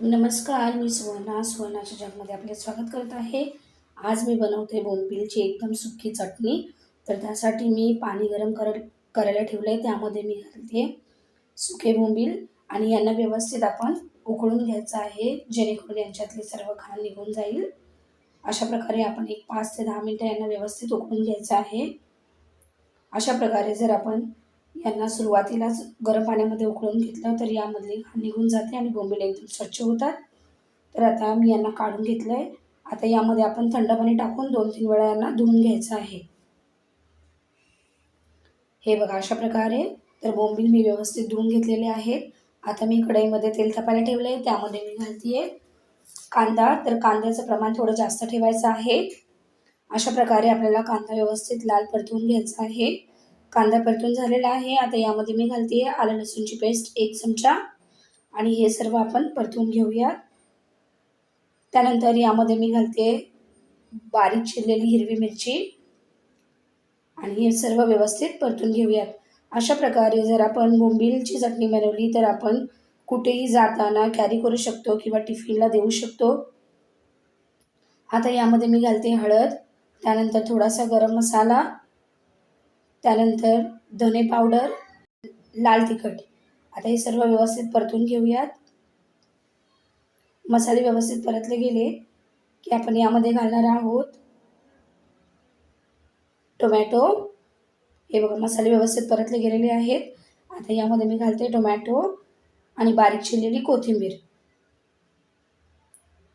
नमस्कार मी सुवर्णा. सुवर्णाच्या जगमध्ये आपले स्वागत करत आहे. आज मी बनवते बोंबिलची एकदम सुकी चटणी. तर त्यासाठी मी पाणी गरम कर करायला ठेवलं आहे त्यामध्ये मी घालते सुके बोंबील आणि यांना व्यवस्थित आपण उकळून घ्यायचं आहे जेणेकरून यांच्यातले सर्व घाण निघून जाईल. अशा प्रकारे आपण एक पाच ते दहा मिनटं यांना व्यवस्थित उकळून घ्यायचं आहे. अशा प्रकारे जर आपण यांना सुरुवातीलाच गरम पाण्यामध्ये उकळून घेतलं तर यामधली घाण निघून जाते आणि बोंबील एकदम स्वच्छ होतात. तर आता मी यांना काढून घेतलं आहे आता यामध्ये आपण थंड पाणी टाकून दोन तीन वेळा यांना धुवून घ्यायचं आहे. हे बघा अशा प्रकारे. तर बोंबील मी व्यवस्थित धुवून घेतलेले आहेत. आता मी कढईमध्ये तेल तापायला ठेवलं आहे त्यामध्ये मी घालते कांदा. तर कांद्याचं प्रमाण थोडं जास्त ठेवायचं आहे. अशा प्रकारे आपल्याला कांदा व्यवस्थित लाल परतवून घ्यायचा आहे. कांदा परतून झालेला आहे. आता यामध्ये मी घालते आहे आलं लसूणची पेस्ट एक चमचा. आणि हे सर्व आपण परतून घेऊयात. त्यानंतर यामध्ये मी घालते बारीक चिरलेली हिरवी मिरची. आणि हे सर्व व्यवस्थित परतून घेऊयात. अशा प्रकारे जर आपण बोंबिलची चटणी बनवली तर आपण कुठेही जाताना कॅरी करू शकतो किंवा टिफिनला देऊ शकतो. आता यामध्ये मी घालते हळद. त्यानंतर थोडासा गरम मसाला. त्यानंतर धने पावडर लाल तिखट. आता हे सर्व व्यवस्थित परतून घेऊयात. मसाले व्यवस्थित परतले गेले की आपण यामध्ये घालणार आहोत टोमॅटो. हे बघा मसाले व्यवस्थित परतले गेलेले आहेत. आता यामध्ये मी घालते टोमॅटो आणि बारीक चिरलेली कोथिंबीर.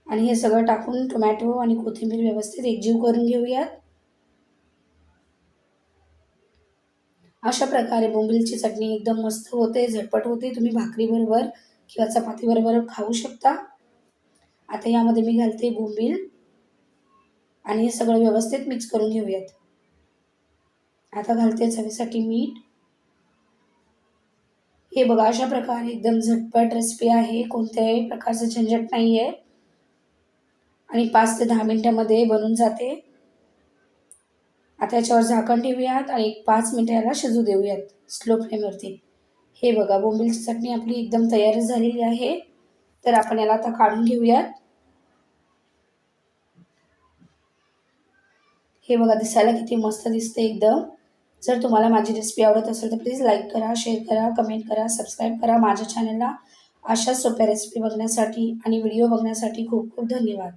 आणि हे सगळं टाकून टोमॅटो आणि कोथिंबीर व्यवस्थित एकजीव करून घेऊयात. अशा प्रकारे बोंबिलची चटणी एकदम मस्त होते झटपट होते. तुम्ही भाकरीबरोबर किंवा चपातीबरोबर खाऊ शकता. आता यामध्ये मी घालते बोंबील आणि हे सगळं व्यवस्थित मिक्स करून घेऊयात. आता घालते चवीसाठी मीठ. हे बघा अशा प्रकारे एकदम झटपट रेसिपी आहे. कोणत्याही प्रकारचं झंझट नाही आहे आणि पाच ते दहा मिनटामध्ये बनून जाते. आता याच्यावर झाकण ठेवूयात आणि एक पाच मिनटं याला शिजू देऊयात स्लो फ्लेमवरती हे बघा बोंबिलची चटणी आपली एकदम तयार झालेली आहे. तर आपण याला आता काढून घेऊयात. हे बघा दिसायला किती मस्त दिसते एकदम. जर तुम्हाला माझी रेसिपी आवडत असेल तर प्लीज लाईक करा शेअर करा कमेंट करा सबस्क्राईब करा माझ्या चॅनलला अशा सोप्या रेसिपी बघण्यासाठी आणि व्हिडिओ बघण्यासाठी खूप खूप धन्यवाद.